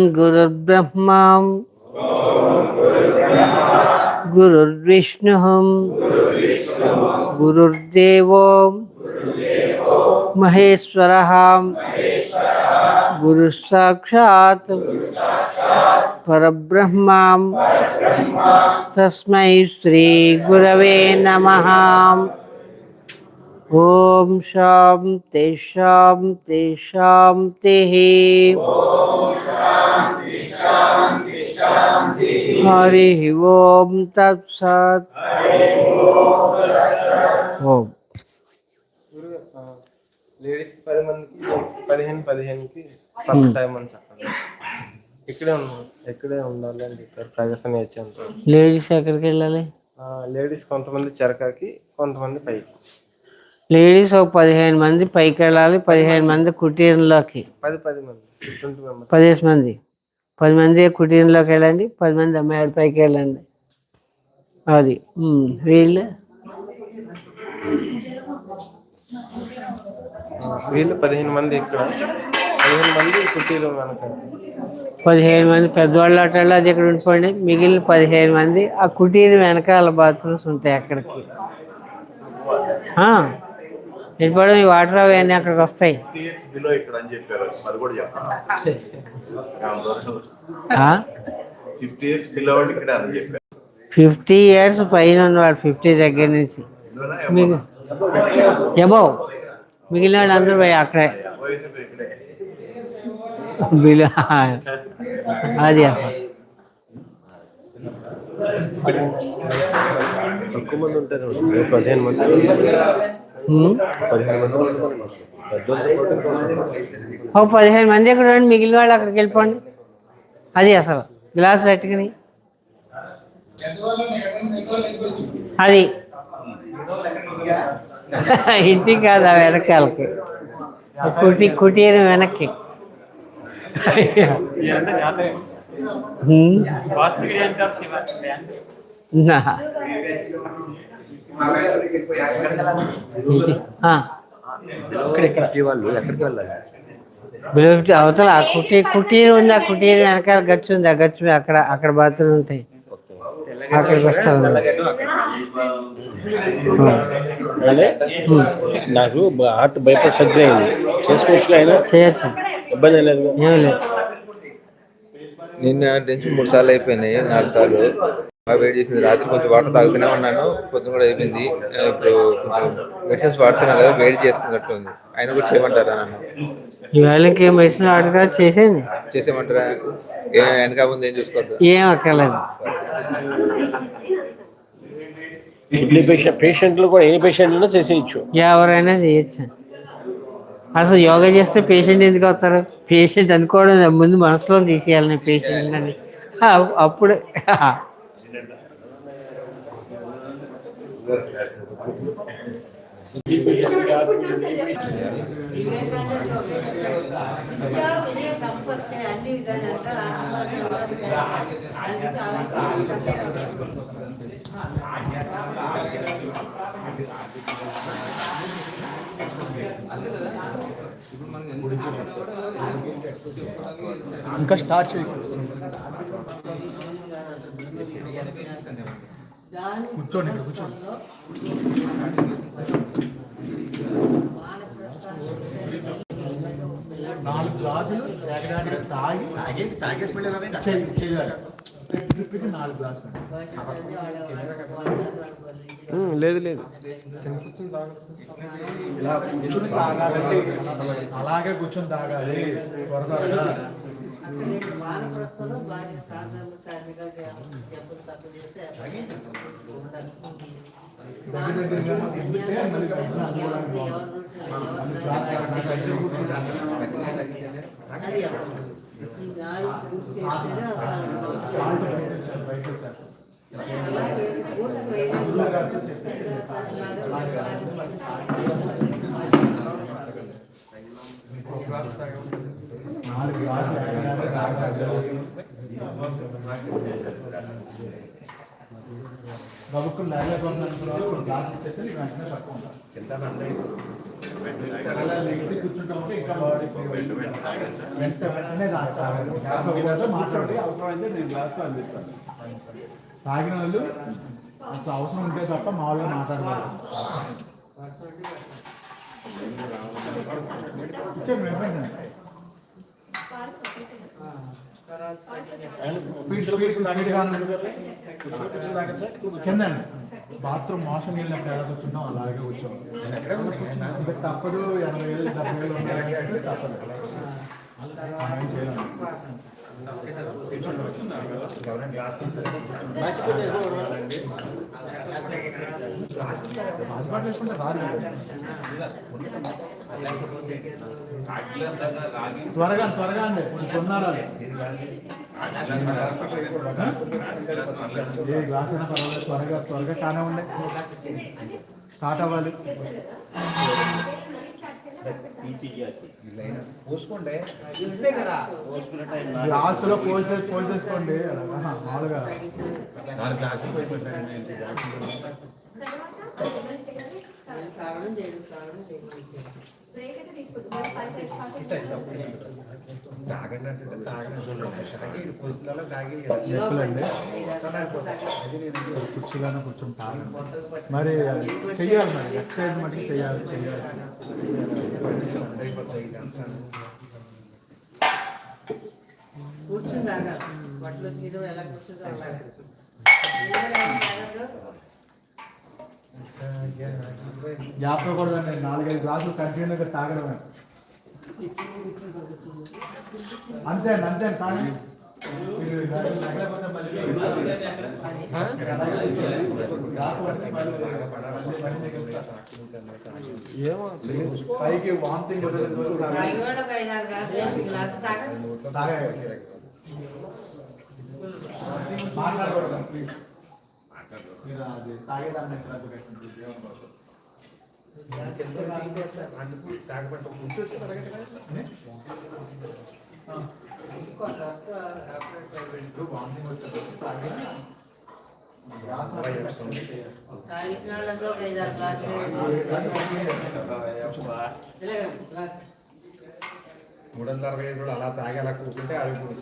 गुरुर्ब्रह्मा गुरुर्विष्णु गुरुर्देव महेश्वर गुरुसाक्षात् परब्रह्म परब्रह्मा तस्म श्री गुरवे नमः। ओम शां तेषाम तेषाम ते। हरिः ॐ तत्सत् ఓం లేడీస్ పది మందికి జెంట్స్ పదిహేను పదిహేనుకి సపరేట్ టైం అని చెప్పండి ఇక్కడే ఉన్నాం ఇక్కడే ఉండాలి అని చెప్పారు ప్రగసన వచ్చేంత లేడీస్ ఎక్కడికి వెళ్ళాలి లేడీస్ కొంతమంది చెరకాకి కొంతమంది పైకి లేడీస్ ఒక పదిహేను మంది పైకి వెళ్ళాలి పదిహేను మంది కుటీరంలోకి పది పది మంది ట్వంటీ మెంబర్స్ పదిహేను మంది పది మంది కుటీరంలోకి వెళ్ళండి పది మంది అమ్మాయి పైకి వెళ్ళండి. అది వీళ్ళు? వీళ్ళు పదిహేను మంది ఇక్కడ. పదిహేను మంది కుటీలు మనకు పదిహేను మంది పెద్దవాళ్ళు అట్లా అది ఇక్కడ ఉండిపోండి. మిగిలిన పదిహేను మంది ఆ కుటీరం వెనకాల బాత్రూమ్స్ ఉంటాయి అక్కడికి. వెళ్ళిపోవడం ఈ వాటర్ అవన్నీ అక్కడికి వస్తాయి. ఇయర్స్ బిలో ఇక్కడ అని చెప్పారు. అది కూడా చెప్పండి. ఫిఫ్టీ ఇయర్స్ బిలో వాళ్ళు ఇక్కడ అని చెప్పారు. ఫిఫ్టీ ఇయర్స్ పైన ఉన్నవాడు ఫిఫ్టీ దగ్గర నుంచి. మీకు ఎబో మిగిలిన వాళ్ళు అందరూ పోయి అక్కడే. బిలో అది అక్కడ తక్కువ మంది ఉంటారు. పదిహేను మంది. పదిహేను మంది పెద్దోళ్ళతో ఓ పదిహేను మంది ఎక్కడ ఉండండి? మిగిలిన వాళ్ళు అక్కడికి వెళ్ళిపోండి. అది అసలు. గ్లాస్ పెట్టుకుని. అది. ఇంటికి కాదు ఆ వెనకాలకి. కుటి కుటీరం వెనక్కి. నా. బిలోకి అవతల కుటీ కుటీరు ఉంది ఆ కుటీరు వెనకాల గచ్చు ఉంది ఆ గచ్చు అక్కడ అక్కడ బాత్రూమ్ ఉంటాయి. అక్కడికి వస్తాను నాకు హార్ట్ బైపాస్ సర్జరీ అయింది. చేసుకోవచ్చు ఆయన చేయొచ్చు. ఇబ్బంది లేదు ఏం లేదు. నిన్న టెన్షన్ మూడు సార్లు అయిపోయినాయి నాలుగు సార్లు. బాగా వెయిట్ చేసింది. రాత్రి కొంచెం వాటర్ తాగుతూనే ఉన్నాను. పొద్దున కూడా అయిపోయింది ఇప్పుడు కొంచెం మెడిసిన్స్ వాడుతున్నాను కదా వెయిట్ చేస్తున్నట్టు ఉంది ఆయన కూడా చేయమంటారా నన్ను? ఈవేళ ఇంకేం మెడిసిన్ ఆడుగా చేసేది చేసేయమంటారా? ఏ వెనక ముందు ఏం చూసుకోవద్దు? ఏం అక్కర్లేదు. కిడ్నీ పేషెంట్ పేషెంట్లు కూడా ఏ పేషెంట్ అయినా చేసేయచ్చు. ఎవరైనా చేయొచ్చు. అసలు యోగా చేస్తే పేషెంట్ ఎందుకు వస్తారు పేషెంట్ అనుకోవడం ముందు మనసులో తీసేయాలి పేషెంట్ అని. ఆ, అప్పుడు ఇంకా స్టార్ట్ చేయి కూర్చోండి ఇక్కడ కూర్చోండి. నాలుగు గ్లాసులు ఏకదాటిగా తాగి తాగే తాగేసి వెళ్ళారని చేయాలి ట్రిప్కి నాలుగు గ్లాసులు. లేదు లేదు. ఇలా కూర్చొని తాగాలండి అలాగే కూర్చొని తాగాలి. తింటే నాలుగు గ్లాసులు ఎక్కడానికి తాగాలి. గబుక్కులు గ్లాస్ ఇచ్చేస్తే వెంటనే తక్కువ వెంట వెంటనే మాట్లాడి అవసరమైతే నేను గ్లాస్తో అందిస్తాను. తాగిన వాళ్ళు అసలు అవసరం ఉంటే తప్ప మామూలుగా మాట్లాడకూడదు కూర్చోండి వెంటనే. బాత్రూమ్ మోసం వెళ్ళినప్పుడు ఎలా కూర్చుంటాం అలాగే ఇంకా తప్పదు ఎనభై వేలు డెబ్బై వేలు ఉండాలంటే తప్పదు. ఏం చేయలేము హాస్పిటల్ వేసుకుంటే రాదు. త్వరగా త్వరగా అండి. కొన్నారా ఏ గ్లాస్ అయినా పర్వాలేదు. త్వరగా త్వరగా కానివ్వండి. స్టార్ట్ అవ్వాలి. గ్లాసులో పోసే పోసేసుకోండి. మామూలుగా. కుర్చీలోనే కూర్చుంటాను మరి చెయ్యాలి మరి. ఎక్సర్సైజ్ మటుకు చెయ్యాలి చెయ్యాలి. కూర్చుందాగా? బట్టలు తీయడం ఎలా కూర్చుందో కూడా నాలుగైదు గ్లాసులు కంటిన్యూగా తాగడమే. అంతే అండి అంతే అండి తాగండి. మీరు తగ్గలేకపోతే మళ్ళీ గ్లాసు పడితే మళ్ళీ మళ్ళీ పని చేపిస్తా. పైకి వామిటింగ్ వచ్చేంత వరకు తాగండి. తాగి కూడా ఒక ఐదారు గ్లాసులు గ్లాసు తాగచ్చు తాగండి. మాట్లాడకూడదు ప్లీజ్ మీరు అది తాగేదాన్ని శ్రద్ధ పెట్టండి మూడు వందల అరవై ఐదు రోజులు అలా తాగి అలా కూర్చుంటే ఆరోగ్యం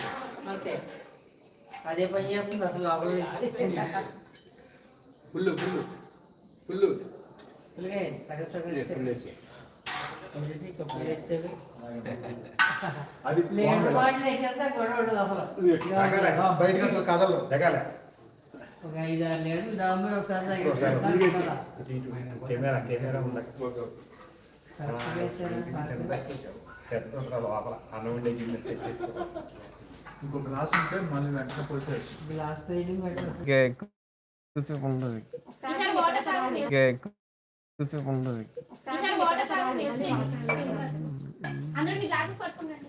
అదే పని చేస్తుంది అసలు లోపల ఫుల్ ఫుల్ ఫుల్ అది బయటికి అసలు కదలరు దిగాలి ఒక ఐదు ఆరు ఒకసారి కెమెరా కెమెరా లోపల అన్నం ఉండే. ఇంకో గ్లాస్ ఉంటే మళ్ళీ వెంటనే పోసేయచ్చు గ్లాస్ పెయింటింగ్ పెట్టారు ఎక్కువసేపు ఉండదు. ఈసారి వాటర్ తాగండి ఇంకా ఎక్కువసేపు ఉండదు ఈసారి వాటర్ తాగండి అందరూ మీ గ్లాసెస్ పట్టుకుండండి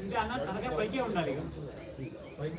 ఇంకా అనగా పైకే ఉండాలి పైకి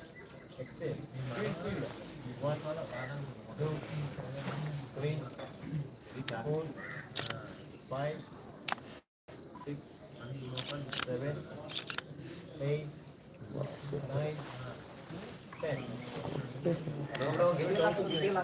five, six, seven, eight, nine, ten. Đâu đâu cái lá